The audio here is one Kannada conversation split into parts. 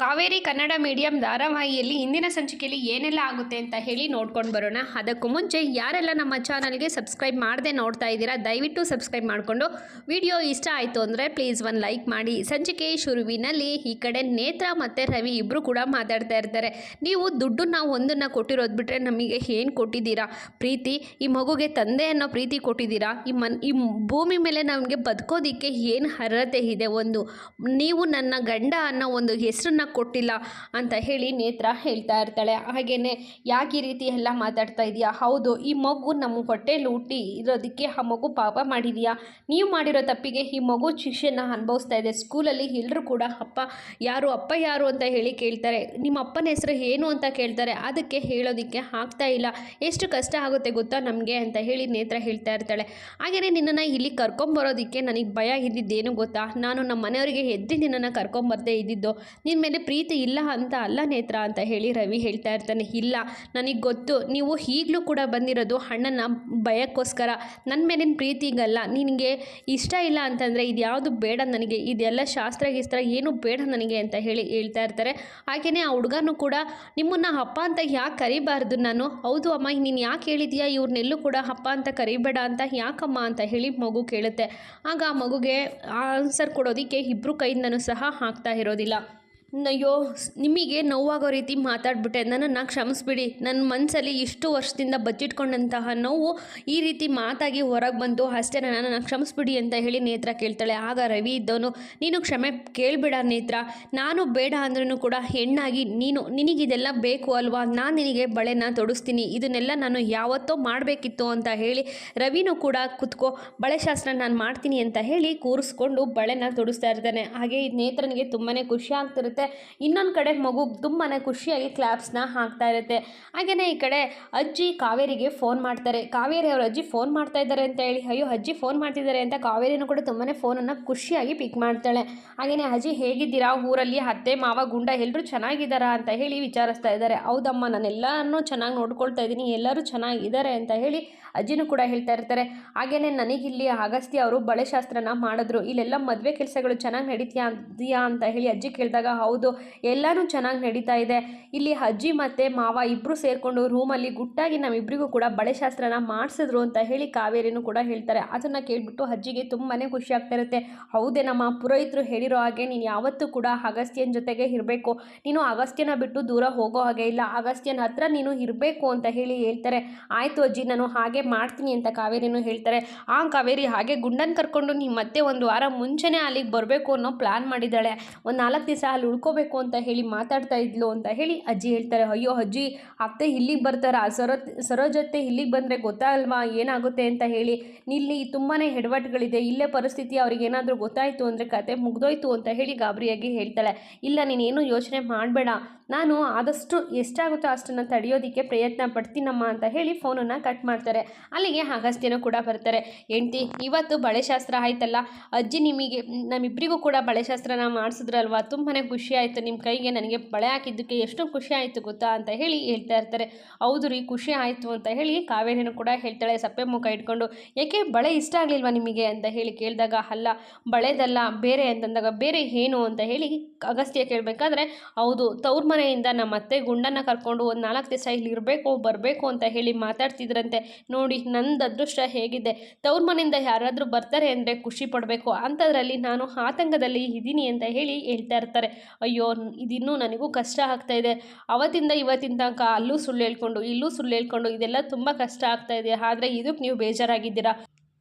Kaveri Kannada medium ಧಾರಾವಾಹಿಯಲ್ಲಿ ಇಂದಿನ ಸಂಚಿಕೆಯಲ್ಲಿ ಏನೆಲ್ಲ ಆಗುತ್ತೆ ಅಂತ ಹೇಳಿ ನೋಡ್ಕೊಂಡು ಬರೋಣ. ಅದಕ್ಕೂ ಮುಂಚೆ ಯಾರೆಲ್ಲ ನಮ್ಮ ಚಾನಲ್ಗೆ ಸಬ್ಸ್ಕ್ರೈಬ್ ಮಾಡದೆ ನೋಡ್ತಾ ಇದ್ದೀರಾ, ದಯವಿಟ್ಟು ಸಬ್ಸ್ಕ್ರೈಬ್ ಮಾಡಿಕೊಂಡು ವಿಡಿಯೋ ಇಷ್ಟ ಆಯಿತು ಅಂದರೆ ಪ್ಲೀಸ್ ಒಂದು ಲೈಕ್ ಮಾಡಿ. ಸಂಚಿಕೆ ಶುರುವಿನಲ್ಲಿ ಈ ಕಡೆ ನೇತ್ರ ಮತ್ತು ರವಿ ಇಬ್ಬರು ಕೂಡ ಮಾತಾಡ್ತಾ ಇರ್ತಾರೆ. ನೀವು ದುಡ್ಡು ನಾವು ಒಂದನ್ನು ಕೊಟ್ಟಿರೋದು ಬಿಟ್ಟರೆ ನಮಗೆ ಏನು ಕೊಟ್ಟಿದ್ದೀರಾ? ಪ್ರೀತಿ, ಈ ಮಗುಗೆ ತಂದೆ ಅನ್ನೋ ಪ್ರೀತಿ ಕೊಟ್ಟಿದ್ದೀರಾ? ಈ ಮನ್, ಈ ಭೂಮಿ ಮೇಲೆ ನಮಗೆ ಬದುಕೋದಿಕ್ಕೆ ಏನು ಅರ್ಹತೆ ಇದೆ ಒಂದು? ನೀವು ನನ್ನ ಗಂಡ ಅನ್ನೋ ಒಂದು ಹೆಸರನ್ನ ಕೊಟ್ಟಿಲ್ಲ ಅಂತ ಹೇಳಿ ನೇತ್ರ ಹೇಳ್ತಾ ಇರ್ತಾಳೆ. ಹಾಗೆಯೇ ಯಾಕೆ ಈ ರೀತಿ ಎಲ್ಲ ಮಾತಾಡ್ತಾ ಇದೆಯಾ? ಹೌದು, ಈ ಮಗು ನಮ್ಮ ಹೊಟ್ಟೆಯಲ್ಲಿ ಹುಟ್ಟಿ ಇರೋದಕ್ಕೆ ಆ ಮಗು ಪಾಪ ಮಾಡಿದೆಯಾ? ನೀವು ಮಾಡಿರೋ ತಪ್ಪಿಗೆ ಈ ಮಗು ಶಿಕ್ಷೆನ ಅನುಭವಿಸ್ತಾ ಇದೆ. ಸ್ಕೂಲಲ್ಲಿ ಎಲ್ಲರೂ ಕೂಡ ಅಪ್ಪ ಯಾರು ಅಪ್ಪ ಯಾರು ಅಂತ ಹೇಳಿ ಕೇಳ್ತಾರೆ. ನಿಮ್ಮ ಅಪ್ಪನ ಹೆಸರು ಏನು ಅಂತ ಕೇಳ್ತಾರೆ. ಅದಕ್ಕೆ ಹೇಳೋದಕ್ಕೆ ಆಗ್ತಾ ಇಲ್ಲ. ಎಷ್ಟು ಕಷ್ಟ ಆಗುತ್ತೆ ಗೊತ್ತಾ ನಮಗೆ ಅಂತ ಹೇಳಿ ನೇತ್ರ ಹೇಳ್ತಾ ಇರ್ತಾಳೆ. ಹಾಗೆಯೇ ನಿನ್ನನ್ನು ಇಲ್ಲಿ ಕರ್ಕೊಂಬರೋದಕ್ಕೆ ನನಗೆ ಭಯ ಇದ್ದಿದ್ದೇನು ಗೊತ್ತಾ? ನಾನು ನಮ್ಮ ಮನೆಯವರಿಗೆ ಎದ್ದು ನಿನ್ನನ್ನು ಕರ್ಕೊಂಬರ್ದೇ ಇದ್ದಿದ್ದು. ನಿನ್ನ ಮೇಲೆ ಪ್ರೀತಿ ಇಲ್ಲ ಅಂತ ಅಲ್ಲ ನೇತ್ರ ಅಂತ ಹೇಳಿ ರವಿ ಹೇಳ್ತಾ ಇರ್ತಾನೆ, ಇಲ್ಲ, ನನಗೆ ಗೊತ್ತು, ನೀವು ಈಗಲೂ ಕೂಡ ಬಂದಿರೋದು ಅಣ್ಣನ ಭಯಕ್ಕೋಸ್ಕರ. ನನ್ನ ಮೇಲಿನ ಪ್ರೀತಿಗಲ್ಲ ನಿನಗೆ ಇಷ್ಟ ಇಲ್ಲ ಅಂತಂದರೆ ಇದು ಯಾವುದು ಬೇಡ ನನಗೆ, ಇದೆಲ್ಲ ಶಾಸ್ತ್ರ ಗಿಸ್ತ್ರ ಏನು ಬೇಡ ನನಗೆ ಅಂತ ಹೇಳಿ ಹೇಳ್ತಾ ಇರ್ತಾರೆ. ಹಾಗೆಯೇ ಆ ಹುಡುಗನೂ ಕೂಡ, ನಿಮ್ಮನ್ನು ಅಪ್ಪ ಅಂತ ಯಾಕೆ ಕರಿಬಾರ್ದು ನಾನು? ಹೌದು ಅಮ್ಮ, ನೀನು ಯಾಕೆ ಹೇಳಿದೀಯಾ ಇವ್ರನ್ನೆಲ್ಲೂ ಕೂಡ ಅಪ್ಪ ಅಂತ ಕರಿಬೇಡ ಅಂತ? ಯಾಕಮ್ಮ ಅಂತ ಹೇಳಿ ಮಗು ಕೇಳುತ್ತೆ. ಆಗ ಆ ಮಗುಗೆ ಆನ್ಸರ್ ಕೊಡೋದಕ್ಕೆ ಇಬ್ಬರು ಕೈಯಿಂದನೂ ಸಹ ಹಾಕ್ತಾ ಇರೋದಿಲ್ಲ. ಅಯ್ಯೋ ನಿಮಗೆ ನೋವಾಗೋ ರೀತಿ ಮಾತಾಡ್ಬಿಟ್ಟೆ. ನನ್ನನ್ನು ಕ್ಷಮಿಸ್ಬಿಡಿ. ನನ್ನ ಮನಸ್ಸಲ್ಲಿ ಇಷ್ಟು ವರ್ಷದಿಂದ ಬಚ್ಚಿಟ್ಕೊಂಡಂತಹ ನೋವು ಈ ರೀತಿ ಮಾತಾಗಿ ಹೊರಗೆ ಬಂತು. ಅಷ್ಟೇ ನನ್ನನ್ನು ಕ್ಷಮಿಸ್ಬಿಡಿ ಅಂತ ಹೇಳಿ ನೇತ್ರ ಕೇಳ್ತಾಳೆ. ಆಗ ರವಿ ಇದ್ದವನು, ನೀನು ಕ್ಷಮೆ ಕೇಳಬೇಡ ನೇತ್ರ. ನಾನು ಬೇಡ ಅಂದ್ರೂ ಕೂಡ ಹೆಣ್ಣಾಗಿ ನೀನು, ನಿನಗಿದೆಲ್ಲ ಬೇಕು ಅಲ್ವಾ? ನಾನು ನಿನಗೆ ಬಳೆನ ತೊಡಿಸ್ತೀನಿ. ಇದನ್ನೆಲ್ಲ ನಾನು ಯಾವತ್ತೋ ಮಾಡಬೇಕಿತ್ತು ಅಂತ ಹೇಳಿ ರವಿನೂ ಕೂಡ ಕುತ್ಕೋ ಬಳೆಶಾಸ್ತ್ರ ನಾನು ಮಾಡ್ತೀನಿ ಅಂತ ಹೇಳಿ ಕೂರಿಸ್ಕೊಂಡು ಬಳೆನ ತೊಡಿಸ್ತಾ ಇರ್ತಾನೆ. ಹಾಗೆ ನೇತ್ರನಿಗೆ ತುಂಬಾ ಖುಷಿ ಆಗ್ತಿರುತ್ತೆ. ಇನ್ನೊಂದು ಕಡೆ ಮಗು ತುಂಬಾ ಖುಷಿಯಾಗಿ ಕ್ಲಾಪ್ಸ್ನ ಹಾಕ್ತಾ ಇರುತ್ತೆ. ಹಾಗೆಯೇ ಈ ಕಡೆ ಅಜ್ಜಿ ಕಾವೇರಿಗೆ ಫೋನ್ ಮಾಡ್ತಾರೆ. ಕಾವೇರಿ ಅವ್ರ ಅಜ್ಜಿ ಫೋನ್ ಮಾಡ್ತಾ ಇದ್ದಾರೆ ಅಂತ ಹೇಳಿ, ಅಯ್ಯೋ, ಅಜ್ಜಿ ಫೋನ್ ಮಾಡ್ತಿದ್ದಾರೆ ಅಂತ ಕಾವೇರಿನೂ ಕೂಡ ತುಂಬಾ ಫೋನನ್ನು ಖುಷಿಯಾಗಿ ಪಿಕ್ ಮಾಡ್ತಾಳೆ. ಹಾಗೆಯೇ ಅಜ್ಜಿ, ಹೇಗಿದ್ದೀರಾ? ಊರಲ್ಲಿ ಅತ್ತೆ, ಮಾವ, ಗುಂಡ ಎಲ್ಲರೂ ಚೆನ್ನಾಗಿದ್ದಾರಾ? ಅಂತ ಹೇಳಿ ವಿಚಾರಿಸ್ತಾ ಇದ್ದಾರೆ. ಹೌದಮ್ಮ ನಾನೆಲ್ಲರನ್ನೂ ಚೆನ್ನಾಗಿ ನೋಡ್ಕೊಳ್ತಾ ಇದ್ದೀನಿ. ಎಲ್ಲರೂ ಚೆನ್ನಾಗಿದ್ದಾರೆ ಅಂತ ಹೇಳಿ ಅಜ್ಜಿನೂ ಕೂಡ ಹೇಳ್ತಾ ಇರ್ತಾರೆ. ಹಾಗೆಯೇ ನನಗಿಲ್ಲಿ ಅಗಸ್ತಿ ಅವರು ಬಳೆಶಾಸ್ತ್ರನ ಮಾಡಿದ್ರು. ಇಲ್ಲೆಲ್ಲ ಮದುವೆ ಕೆಲಸಗಳು ಚೆನ್ನಾಗಿ ನಡೀತೀಯಾ ಅಂತ ಹೇಳಿ ಅಜ್ಜಿ ಕೇಳಿದಾಗ ಹೌದು, ಎಲ್ಲನೂ ಚೆನ್ನಾಗಿ ನಡೀತಾ ಇದೆ. ಇಲ್ಲಿ ಅಜ್ಜಿ ಮತ್ತೆ ಮಾವ ಇಬ್ಬರು ಸೇರಿಕೊಂಡು ರೂಮಲ್ಲಿ ಗುಟ್ಟಾಗಿ ನಮ್ಮಿಬ್ಬರಿಗೂ ಕೂಡ ಬಳೆಶಾಸ್ತ್ರನ ಮಾಡಿಸಿದ್ರು ಅಂತ ಹೇಳಿ ಕಾವೇರಿನೂ ಕೂಡ ಹೇಳ್ತಾರೆ. ಅದನ್ನು ಕೇಳಿಬಿಟ್ಟು ಅಜ್ಜಿಗೆ ತುಂಬಾ ಖುಷಿ ಆಗ್ತಾ ಇರುತ್ತೆ. ಹೌದೇನಮ್ಮ ಪುರೋಹಿತರು ಹೇಳಿರೋ ಹಾಗೆ ನೀನು ಯಾವತ್ತೂ ಕೂಡ ಅಗಸ್ತ್ಯನ ಜೊತೆಗೆ ಇರಬೇಕು. ನೀನು ಅಗಸ್ತ್ಯನ ಬಿಟ್ಟು ದೂರ ಹೋಗೋ ಹಾಗೆ ಇಲ್ಲ, ಅಗಸ್ತ್ಯನ ಹತ್ರ ನೀನು ಇರಬೇಕು ಅಂತ ಹೇಳಿ ಹೇಳ್ತಾರೆ. ಆಯಿತು ಅಜ್ಜಿ, ನಾನು ಹಾಗೆ ಮಾಡ್ತೀನಿ ಅಂತ ಕಾವೇರಿನೂ ಹೇಳ್ತಾರೆ. ಆ ಕಾವೇರಿ ಹಾಗೆ ಗುಂಡನ್ ಕರ್ಕೊಂಡು ನೀವು ಮತ್ತೆ ಒಂದು ವಾರ ಮುಂಚೆನೇ ಅಲ್ಲಿಗೆ ಬರಬೇಕು ಅನ್ನೋ ಪ್ಲಾನ್ ಮಾಡಿದ್ದಾಳೆ. ಒಂದು ನಾಲ್ಕು ದಿವಸ ಅಲ್ಲಿ ಉಳ್ಕೋಬೇಕು ಅಂತ ಹೇಳಿ ಮಾತಾಡ್ತಾ ಇದ್ಲು ಅಂತ ಹೇಳಿ ಅಜ್ಜಿ ಹೇಳ್ತಾರೆ, ಅಯ್ಯೋ ಅಜ್ಜಿ, ಅತ್ತೆ ಇಲ್ಲಿಗೆ ಬರ್ತಾರ ಸರೋ ಜೊತೆ ಇಲ್ಲಿಗೆ ಬಂದರೆ ಗೊತ್ತಾಗಲ್ವಾ ಏನಾಗುತ್ತೆ ಅಂತ ಹೇಳಿ? ಇಲ್ಲಿ ತುಂಬಾ ಎಡವಟ್ಟುಗಳಿದೆ ಇಲ್ಲೇ ಪರಿಸ್ಥಿತಿ ಅವ್ರಿಗೆ ಏನಾದರೂ ಗೊತ್ತಾಯಿತು ಅಂದರೆ ಕತೆ ಮುಗ್ದೋಯ್ತು ಅಂತ ಹೇಳಿ ಗಾಬರಿಯಾಗಿ ಹೇಳ್ತಾಳೆ. ಇಲ್ಲ ನೀನೇನು ಯೋಚನೆ ಮಾಡಬೇಡ. ನಾನು ಆದಷ್ಟು ಎಷ್ಟಾಗುತ್ತೋ ಅಷ್ಟನ್ನು ತಡೆಯೋದಕ್ಕೆ ಪ್ರಯತ್ನ ಪಡ್ತೀನಮ್ಮ ಅಂತ ಹೇಳಿ ಫೋನನ್ನು ಕಟ್ ಮಾಡ್ತಾರೆ. ಅಲ್ಲಿಗೆ ಅಗಸ್ತ್ಯನೂ ಕೂಡ ಬರ್ತಾರೆ. ಹೆಂಡ್ತಿ, ಇವತ್ತು ಬಳೆಶಾಸ್ತ್ರ ಆಯ್ತಲ್ಲ? ಅಜ್ಜಿ ನಿಮಗೆ ನಮ್ಮಿಬ್ಬರಿಗೂ ಕೂಡ ಬಳೆಶಾಸ್ತ್ರನ ಮಾಡಿಸಿದ್ರಲ್ವಾ? ತುಂಬಾ ಖುಷಿ. ಆಯಿತು ನಿಮ್ಮ ಕೈಗೆ ನನಗೆ ಬಳೆ ಹಾಕಿದ್ದಕ್ಕೆ ಎಷ್ಟು ಖುಷಿ ಆಯಿತು ಗೊತ್ತಾ ಅಂತ ಹೇಳಿ ಹೇಳ್ತಾ ಇರ್ತಾರೆ. ಹೌದು ರೀ, ಖುಷಿ ಆಯಿತು ಅಂತ ಹೇಳಿ ಕಾವೇರಿನೂ ಕೂಡ ಹೇಳ್ತಾಳೆ, ಸಪ್ಪೆ ಮುಖ ಇಟ್ಕೊಂಡು. ಯಾಕೆ ಬಳೆ ಇಷ್ಟ ಆಗಲಿಲ್ವಾ ನಿಮಗೆ ಅಂತ ಹೇಳಿ ಕೇಳಿದಾಗ, ಅಲ್ಲ, ಬಳೆದಲ್ಲ, ಬೇರೆ ಅಂತಂದಾಗ, ಬೇರೆ ಏನು ಅಂತ ಹೇಳಿ ಅಗಸ್ತ್ಯ ಕೇಳಬೇಕಾದ್ರೆ, ಹೌದು, ತವ್ರ ಮನೆಯಿಂದ ನಮ್ಮ ಅತ್ತೆ ಗುಂಡನ್ನ ಕರ್ಕೊಂಡು ಒಂದು ನಾಲ್ಕು ದಿವಸ ಇಲ್ಲಿ ಇರಬೇಕು, ಬರಬೇಕು ಅಂತ ಹೇಳಿ ಮಾತಾಡ್ತಿದ್ರಂತೆ. ನೋಡಿ, ನಂದು ಅದೃಷ್ಟ ಹೇಗಿದೆ. ತವ್ರ ಮನೆಯಿಂದ ಯಾರಾದರೂ ಬರ್ತಾರೆ ಅಂದರೆ ಖುಷಿ ಪಡಬೇಕು. ಅಂಥದ್ರಲ್ಲಿ ನಾನು ಆತಂಕದಲ್ಲಿ ಇದ್ದೀನಿ ಅಂತ ಹೇಳಿ ಹೇಳ್ತಾ ಇರ್ತಾರೆ. ಅಯ್ಯೋ, ಇದಿನ್ನೂ ನನಗೂ ಕಷ್ಟ ಆಗ್ತಾ ಇದೆ. ಅವತ್ತಿಂದ ಇವತ್ತಿನ ತನಕ ಅಲ್ಲೂ ಸುಳ್ಳು ಹೇಳ್ಕೊಂಡು, ಇಲ್ಲೂ ಸುಳ್ಳು ಹೇಳ್ಕೊಂಡು ಇದೆಲ್ಲ ತುಂಬ ಕಷ್ಟ ಆಗ್ತಾ ಇದೆ. ಆದರೆ ಇದಕ್ಕೆ ನೀವು ಬೇಜಾರಾಗಿದ್ದೀರಾ?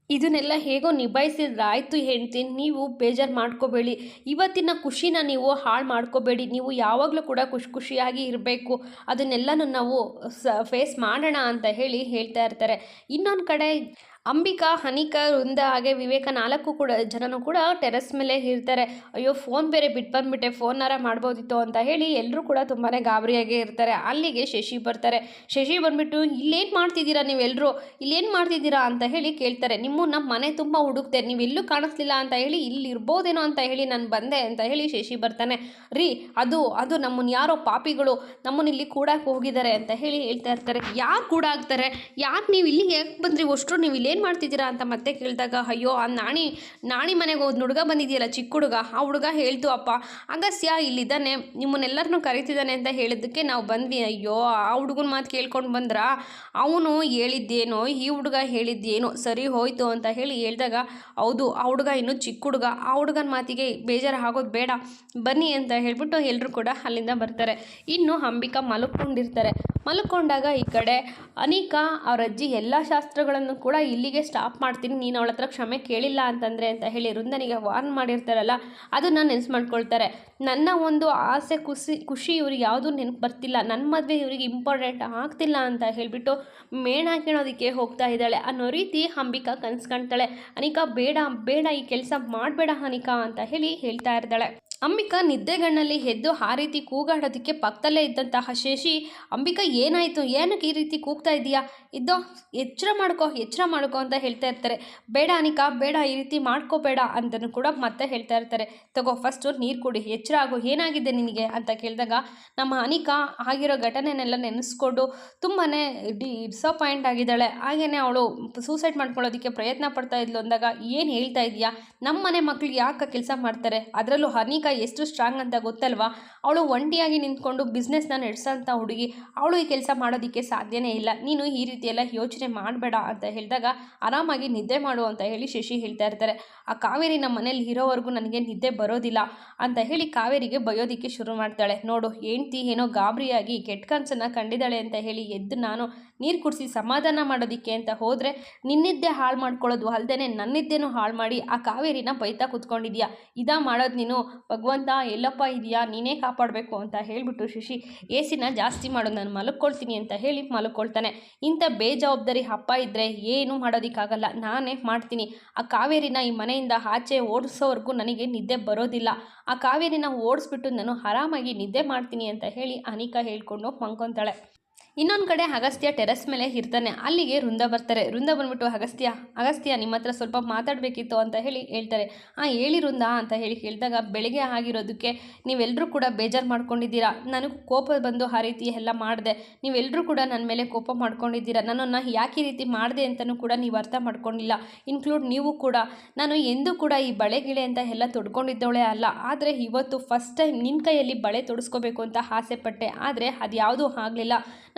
ಇದನ್ನೆಲ್ಲ ಹೇಗೋ ನಿಭಾಯಿಸಿದ್ರೆ ಆಯಿತು ಹೇಳ್ತೀನಿ ನೀವು ಬೇಜಾರು ಮಾಡ್ಕೋಬೇಡಿ. ಇವತ್ತಿನ ಖುಷಿನ ನೀವು ಹಾಳು ಮಾಡ್ಕೋಬೇಡಿ. ನೀವು ಯಾವಾಗಲೂ ಕೂಡ ಖುಷಿ ಖುಷಿಯಾಗಿ ಇರಬೇಕು. ಅದನ್ನೆಲ್ಲನೂ ನಾವು ಸ ಫೇಸ್ ಮಾಡೋಣ ಅಂತ ಹೇಳಿ ಹೇಳ್ತಾ ಇರ್ತಾರೆ. ಇನ್ನೊಂದು ಕಡೆ ಅಂಬಿಕಾ, ಹನಿಕಾ, ವೃಂದ ಹಾಗೆ ವಿವೇಕ ನಾಲ್ಕು ಕೂಡ ಜನನು ಕೂಡ ಟೆರೆಸ್ ಮೇಲೆ ಇರ್ತಾರೆ. ಅಯ್ಯೋ ಫೋನ್ ಬೇರೆ ಬಿಟ್ಟು ಬಂದುಬಿಟ್ಟೆ ಫೋನಾರ ಮಾಡ್ಬೋದಿತ್ತು ಅಂತ ಹೇಳಿ ಎಲ್ಲರೂ ಕೂಡ ತುಂಬಾ ಗಾಬರಿಯಾಗೇ ಇರ್ತಾರೆ. ಅಲ್ಲಿಗೆ ಶಶಿ ಬರ್ತಾರೆ. ಶಶಿ ಬಂದುಬಿಟ್ಟು, ಇಲ್ಲೇನು ಮಾಡ್ತಿದ್ದೀರಾ ನೀವೆಲ್ಲರೂ ಇಲ್ಲೇನು ಮಾಡ್ತಿದ್ದೀರಾ? ಅಂತ ಹೇಳಿ ಕೇಳ್ತಾರೆ. ನಿಮ್ಮನ್ನ ಮನೆ ತುಂಬ ಹುಡುಕ್ತೆ ನೀವೆಲ್ಲೂ ಕಾಣಿಸ್ಲಿಲ್ಲ ಅಂತ ಹೇಳಿ ಇಲ್ಲಿ ಇರ್ಬೋದೇನೋ ಅಂತ ಹೇಳಿ ನಾನು ಬಂದೆ ಅಂತ ಹೇಳಿ ಶಶಿ ಬರ್ತಾನೆ. ರೀ, ಅದು ಅದು ನಮ್ಮನ್ನು ಯಾರೋ ಪಾಪಿಗಳು ನಮ್ಮನ್ನ ಇಲ್ಲಿ ಕೂಡಕ್ಕೆ ಹೋಗಿದ್ದಾರೆ ಅಂತ ಹೇಳಿ ಹೇಳ್ತಾ ಇರ್ತಾರೆ. ಯಾರು ಕೂಡ ಆಗ್ತಾರೆ ಯಾಕೆ ನೀವು ಇಲ್ಲಿಗೆ ಯಾಕೆ ಬಂದ್ರಿ? ಅಷ್ಟು ನೀವು ಇಲ್ಲೇನು ಏನು ಮಾಡ್ತಿದ್ದೀರಾ ಅಂತ ಮತ್ತೆ ಕೇಳಿದಾಗ, ಅಯ್ಯೋ, ಆ ನಾಣಿ ನಾಣಿ ಮನೆಗೆ ಹೋದ್ ಹುಡುಗ ಬಂದಿದೆಯಲ್ಲ, ಚಿಕ್ಕ ಹುಡುಗ, ಆ ಹುಡುಗ ಹೇಳ್ತು, ಅಪ್ಪ, ಅಗಸ್ಯ ಇಲ್ಲಿದ್ದಾನೆ ನಿಮ್ಮನ್ನೆಲ್ಲರನ್ನೂ ಕರಿತಿದ್ದಾನೆ ಅಂತ ಹೇಳಿದ್ದಕ್ಕೆ ನಾವು ಬಂದ್ವಿ. ಅಯ್ಯೋ, ಆ ಹುಡುಗನ ಮಾತು ಕೇಳ್ಕೊಂಡು ಬಂದ್ರ? ಅವನು ಹೇಳಿದ್ದೇನೋ, ಈ ಹುಡುಗ ಹೇಳಿದ್ದೇನೋ, ಸರಿ ಹೋಯ್ತು ಅಂತ ಹೇಳಿ ಹೇಳಿದಾಗ, ಹೌದು, ಆ ಹುಡುಗ ಇನ್ನು ಚಿಕ್ಕ ಹುಡುಗ, ಆ ಹುಡುಗನ ಮಾತಿಗೆ ಬೇಜಾರು ಆಗೋದು ಬೇಡ. ಬನ್ನಿ ಅಂತ ಹೇಳ್ಬಿಟ್ಟು ಎಲ್ಲರೂ ಕೂಡ ಅಲ್ಲಿಂದ ಬರ್ತಾರೆ. ಇನ್ನು ಅಂಬಿಕಾ ಮಲ್ಕೊಂಡಿರ್ತಾರೆ. ಮಲ್ಕೊಂಡಾಗ ಈ ಕಡೆ ಅನಿಕಾ ಅವರ ಅಜ್ಜಿ ಎಲ್ಲ ಶಾಸ್ತ್ರಗಳನ್ನು ಕೂಡ ಇಲ್ಲಿಗೆ ಸ್ಟಾಪ್ ಮಾಡ್ತೀನಿ, ನೀನು ಅವಳ ಹತ್ರ ಕ್ಷಮೆ ಕೇಳಿಲ್ಲ ಅಂತಂದರೆ ಅಂತ ಹೇಳಿ ವೃಂದನಿಗೆ ವಾರ್ನ್ ಮಾಡಿರ್ತಾರಲ್ಲ, ಅದನ್ನು ನೆನ್ಸು ಮಾಡ್ಕೊಳ್ತಾರೆ. ನನ್ನ ಒಂದು ಆಸೆ ಖುಷಿ ಖುಷಿ ಇವ್ರಿಗೆ ಯಾವುದೂ ನೆನಪು ಬರ್ತಿಲ್ಲ. ನನ್ನ ಮದುವೆ ಇವರಿಗೆ ಇಂಪಾರ್ಟೆಂಟ್ ಆಗ್ತಿಲ್ಲ ಅಂತ ಹೇಳಿಬಿಟ್ಟು ಮೇಣ ಹಾಕಿಣೋದಕ್ಕೆ ಹೋಗ್ತಾ ಇದ್ದಾಳೆ. ಅನ್ನೋ ರೀತಿ ಅಂಬಿಕಾ ಕನ್ಸ್ಕೊಳ್ತಾಳೆ ಅನಿಕಾ, ಬೇಡ ಬೇಡ ಈ ಕೆಲಸ ಮಾಡಬೇಡ ಅನಿಕಾ ಅಂತ ಹೇಳಿ ಹೇಳ್ತಾ ಇರ್ತಾಳೆ ಅಂಬಿಕಾ ನಿದ್ದೆಗಣ್ಣಲ್ಲಿ ಎದ್ದು ಆ ರೀತಿ ಕೂಗಾಡೋದಕ್ಕೆ ಪಕ್ಕದಲ್ಲೇ ಇದ್ದಂತಹ ಶೇಷಿ ಅಂಬಿಕಾ ಏನಾಯಿತು? ಏನಕ್ಕೆ ಈ ರೀತಿ ಕೂಗ್ತಾ ಇದೆಯಾ? ಇದ್ದೋ, ಎಚ್ಚರ ಮಾಡ್ಕೋ ಎಚ್ಚರ ಮಾಡ್ಕೋ ಅಂತ ಹೇಳ್ತಾ ಇರ್ತಾರೆ. ಬೇಡ ಅನಿಕಾ, ಬೇಡ, ಈ ರೀತಿ ಮಾಡ್ಕೋಬೇಡ ಅಂತಲೂ ಕೂಡ ಮತ್ತೆ ಹೇಳ್ತಾ ಇರ್ತಾರೆ. ತಗೋ ಫಸ್ಟು ನೀರು ಕುಡಿ, ಎಚ್ಚರ ಆಗು, ಏನಾಗಿದೆ ನಿನಗೆ? ಅಂತ ಕೇಳಿದಾಗ, ನಮ್ಮ ಅನಿಕಾ ಆಗಿರೋ ಘಟನೆನೆಲ್ಲ ನೆನೆಸ್ಕೊಂಡು ತುಂಬಾ ಡಿಸಪಾಯಿಂಟ್ ಆಗಿದ್ದಾಳೆ. ಹಾಗೆಯೇ ಅವಳು ಸೂಸೈಡ್ ಮಾಡ್ಕೊಳ್ಳೋದಕ್ಕೆ ಪ್ರಯತ್ನ ಪಡ್ತಾ ಇದ್ಲು ಅಂದಾಗ, ಏನು ಹೇಳ್ತಾ ಇದೆಯಾ? ನಮ್ಮ ಮನೆ ಮಕ್ಳು ಯಾಕೆ ಕೆಲಸ ಮಾಡ್ತಾರೆ? ಅದರಲ್ಲೂ ಅನಿಕಾ ಎಷ್ಟು ಸ್ಟ್ರಾಂಗ್ ಅಂತ ಗೊತ್ತಲ್ವಾ? ಅವಳು ಒಂಟಿಯಾಗಿ ನಿಂತ್ಕೊಂಡು ಬಿಸ್ನೆಸ್ನ ನಡೆಸೋಂಥ ಹುಡುಗಿ, ಅವಳು ಈ ಕೆಲಸ ಮಾಡೋದಕ್ಕೆ ಸಾಧ್ಯನೇ ಇಲ್ಲ. ನೀನು ಈ ರೀತಿಯೆಲ್ಲ ಯೋಚನೆ ಮಾಡಬೇಡ ಅಂತ ಹೇಳಿದಾಗ ಆರಾಮಾಗಿ ನಿದ್ದೆ ಮಾಡು ಅಂತ ಹೇಳಿ ಶಶಿ ಹೇಳ್ತಾ ಇರ್ತಾರೆ. ಆ ಕಾವೇರಿ ನಮ್ಮ ಮನೇಲಿ ಇರೋವರೆಗೂ ನನಗೆ ನಿದ್ದೆ ಬರೋದಿಲ್ಲ ಅಂತ ಹೇಳಿ ಕಾವೇರಿಗೆ ಬಯೋದಿಕ್ಕೆ ಶುರು ಮಾಡ್ತಾಳೆ. ನೋಡು, ಹೆಂಡ್ತಿ ಏನೋ ಗಾಬರಿಯಾಗಿ ಕೆಟ್ಟ ಕನಸನ್ನು ಕಂಡಿದ್ದಾಳೆ ಅಂತ ಹೇಳಿ ಎದ್ದು ನಾನು ನೀರು ಕುಡಿಸಿ ಸಮಾಧಾನ ಮಾಡೋದಿಕ್ಕೆ ಅಂತ ಹೋದರೆ ನಿನ್ನಿದ್ದೆ ಹಾಳು ಮಾಡ್ಕೊಳ್ಳೋದು ಅಲ್ಲದೆ ನನ್ನಿದ್ದೇನೂ ಹಾಳು ಮಾಡಿ ಆ ಕಾವೇರಿನ ಬೈತಾ ಕೂತ್ಕೊಂಡಿದ್ಯಾ? ಇದಾ ಮಾಡೋದು ನೀನು ಭಗವಂತ, ಎಲ್ಲಪ್ಪ ಇದೆಯಾ, ನೀನೇ ಕಾಪಾಡಬೇಕು ಅಂತ ಹೇಳಿಬಿಟ್ಟು ಶಶಿ ಎ ಸಿನ ಜಾಸ್ತಿ ಮಾಡು ನಾನು ಮಲಕ್ಕೊಳ್ತೀನಿ ಅಂತ ಹೇಳಿ ಮಲಕ್ಕೊಳ್ತಾನೆ ಇಂಥ ಬೇಜವಾಬ್ದಾರಿ ಅಪ್ಪ ಇದ್ದರೆ ಏನೂ ಮಾಡೋದಕ್ಕಾಗಲ್ಲ, ನಾನೇ ಮಾಡ್ತೀನಿ. ಆ ಕಾವೇರಿನ ಈ ಮನೆಯಿಂದ ಆಚೆ ಓಡಿಸೋವರೆಗೂ ನನಗೆ ನಿದ್ದೆ ಬರೋದಿಲ್ಲ. ಆ ಕಾವೇರಿನ ಓಡಿಸ್ಬಿಟ್ಟು ನಾನು ಆರಾಮಾಗಿ ನಿದ್ದೆ ಮಾಡ್ತೀನಿ ಅಂತ ಹೇಳಿ ಅನಿಕಾ ಹೇಳ್ಕೊಂಡು ಮಲ್ಕೊತಾಳೆ ಇನ್ನೊಂದು ಕಡೆ ಅಗಸ್ತ್ಯ ಟೆರೆಸ್ ಮೇಲೆ ಇರ್ತಾನೆ. ಅಲ್ಲಿಗೆ ವೃಂದ ಬರ್ತಾರೆ. ವೃಂದ ಬಂದ್ಬಿಟ್ಟು, ಅಗಸ್ತ್ಯ ಅಗಸ್ತ್ಯ ನಿಮ್ಮ ಹತ್ರ ಸ್ವಲ್ಪ ಮಾತಾಡಬೇಕಿತ್ತು ಅಂತ ಹೇಳಿ ಹೇಳ್ತಾರೆ. ಆ, ಹೇಳಿ ವೃಂದ ಅಂತ ಹೇಳಿ ಕೇಳಿದಾಗ ಬೆಳಿಗ್ಗೆ ಆಗಿರೋದಕ್ಕೆ ನೀವೆಲ್ಲರೂ ಕೂಡ ಬೇಜಾರು ಮಾಡ್ಕೊಂಡಿದ್ದೀರಾ? ನನಗೆ ಕೋಪ ಬಂದು ಆ ರೀತಿ ಎಲ್ಲ ಮಾಡಿದೆ. ನೀವೆಲ್ಲರೂ ಕೂಡ ನನ್ನ ಮೇಲೆ ಕೋಪ ಮಾಡ್ಕೊಂಡಿದ್ದೀರಾ? ನನ್ನನ್ನು ಯಾಕೆ ರೀತಿ ಮಾಡಿದೆ ಅಂತಲೂ ಕೂಡ ನೀವು ಅರ್ಥ ಮಾಡ್ಕೊಂಡಿಲ್ಲ. ಇನ್ಕ್ಲೂಡ್ ನೀವು ಕೂಡ. ನಾನು ಎಂದೂ ಕೂಡ ಈ ಬಳೆ ಗಿಳೆ ಅಂತ ಎಲ್ಲ ತೊಡ್ಕೊಂಡಿದ್ದವಳೆ ಅಲ್ಲ. ಆದರೆ ಇವತ್ತು ಫಸ್ಟ್ ಟೈಮ್ ನಿನ್ನ ಕೈಯಲ್ಲಿ ಬಳೆ ತೊಡಸ್ಕೋಬೇಕು ಅಂತ ಆಸೆ ಪಟ್ಟೆ. ಆದರೆ ಅದು ಯಾವುದೂ ಆಗಲಿಲ್ಲ.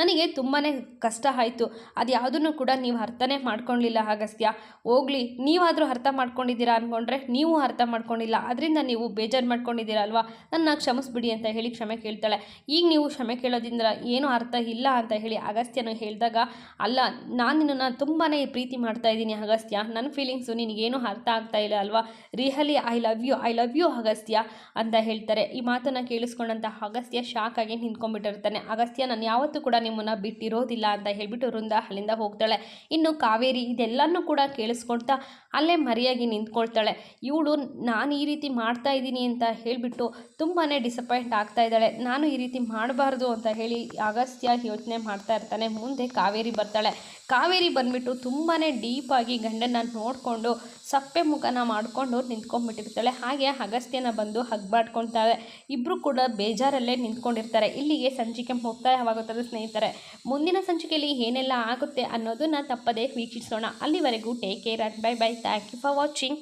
ನನಗೆ ತುಂಬಾ ಕಷ್ಟ ಆಯಿತು. ಅದು ಯಾವುದನ್ನು ಕೂಡ ನೀವು ಅರ್ಥನೇ ಮಾಡ್ಕೊಳ್ಳಿಲ್ಲ ಅಗಸ್ತ್ಯ ಹೋಗ್ಲಿ, ನೀವಾದರೂ ಅರ್ಥ ಮಾಡ್ಕೊಂಡಿದ್ದೀರಾ ಅಂದ್ಕೊಂಡ್ರೆ ನೀವು ಅರ್ಥ ಮಾಡ್ಕೊಂಡಿಲ್ಲ. ಅದರಿಂದ ನೀವು ಬೇಜಾರು ಮಾಡ್ಕೊಂಡಿದ್ದೀರಾ ಅಲ್ವಾ? ನನ್ನ ಕ್ಷಮಿಸ್ಬಿಡಿ ಅಂತ ಹೇಳಿ ಕ್ಷಮೆ ಕೇಳ್ತಾಳೆ. ಈಗ ನೀವು ಕ್ಷಮೆ ಕೇಳೋದ್ರಿಂದ ಏನೂ ಅರ್ಥ ಇಲ್ಲ ಅಂತ ಹೇಳಿ ಅಗಸ್ತ್ಯನು ಹೇಳಿದಾಗ, ಅಲ್ಲ, ನಾನು ನಿನ್ನನ್ನು ತುಂಬಾ ಪ್ರೀತಿ ಮಾಡ್ತಾ ಇದ್ದೀನಿ ಅಗಸ್ತ್ಯ. ನನ್ನ ಫೀಲಿಂಗ್ಸು ನಿನಗೇನು ಅರ್ಥ ಆಗ್ತಾ ಇಲ್ಲ ಅಲ್ವಾ? Really I love you I love you Agastya ಅಂತ ಹೇಳ್ತಾರೆ. ಈ ಮಾತನ್ನು ಕೇಳಿಸ್ಕೊಂಡಂಥ ಅಗಸ್ತ್ಯ ಶಾಕ್ ಆಗಿ ನಿಂತ್ಕೊಂಡ್ಬಿಟ್ಟಿರ್ತಾನೆ. ಅಗಸ್ತ್ಯ ನಾನು ಯಾವತ್ತೂ ಕೂಡ ನಿಮ್ಮನ್ನು ಬಿಟ್ಟಿರೋದಿಲ್ಲ ಅಂತ ಹೇಳ್ಬಿಟ್ಟು ವೃಂದ ಅಲ್ಲಿಂದ ಹೋಗ್ತಾಳೆ. ಇನ್ನು ಕಾವೇರಿ ಇದೆಲ್ಲನೂ ಕೂಡ ಕೇಳಿಸ್ಕೊಳ್ತಾ ಅಲ್ಲೇ ಮರಿಯಾಗಿ ನಿಂತ್ಕೊಳ್ತಾಳೆ. ಇವಳು, ನಾನು ಈ ರೀತಿ ಮಾಡ್ತಾ ಇದ್ದೀನಿ ಅಂತ ಹೇಳಿಬಿಟ್ಟು ತುಂಬಾ ಡಿಸಪಾಯಿಂಟ್ ಆಗ್ತಾ ಇದ್ದಾಳೆ. ನಾನು ಈ ರೀತಿ ಮಾಡಬಾರ್ದು ಅಂತ ಹೇಳಿ ಅಗಸ್ತ್ಯ ಯೋಚನೆ ಮಾಡ್ತಾ ಇರ್ತಾನೆ. ಮುಂದೆ ಕಾವೇರಿ ಬರ್ತಾಳೆ. ಕಾವೇರಿ ಬಂದ್ಬಿಟ್ಟು ತುಂಬಾ ಡೀಪಾಗಿ ಗಂಡನ ನೋಡಿಕೊಂಡು ಸಪ್ಪೆ ಮುಖನ ಮಾಡಿಕೊಂಡು ನಿಂತ್ಕೊಂಡ್ಬಿಟ್ಟಿರ್ತಾಳೆ. ಹಾಗೆ ಅಗಸ್ತ್ಯನ ಬಂದು ಹಗ್ಬಾಡ್ಕೊಳ್ತಾಳೆ ಇಬ್ಬರು ಕೂಡ ಬೇಜಾರಲ್ಲೇ ನಿಂತ್ಕೊಂಡಿರ್ತಾರೆ. ಇಲ್ಲಿಗೆ ಸಂಚಿಕೆ ಮುಕ್ತಾಯವಾಗುತ್ತದೆ ಸ್ನೇಹಿತರೆ. ಮುಂದಿನ ಸಂಚಿಕೆಯಲ್ಲಿ ಏನೆಲ್ಲ ಆಗುತ್ತೆ ಅನ್ನೋದನ್ನ ತಪ್ಪದೇ ವೀಕ್ಷಿಸೋಣ ಅಲ್ಲಿವರೆಗೂ take care and bye bye thank you for watching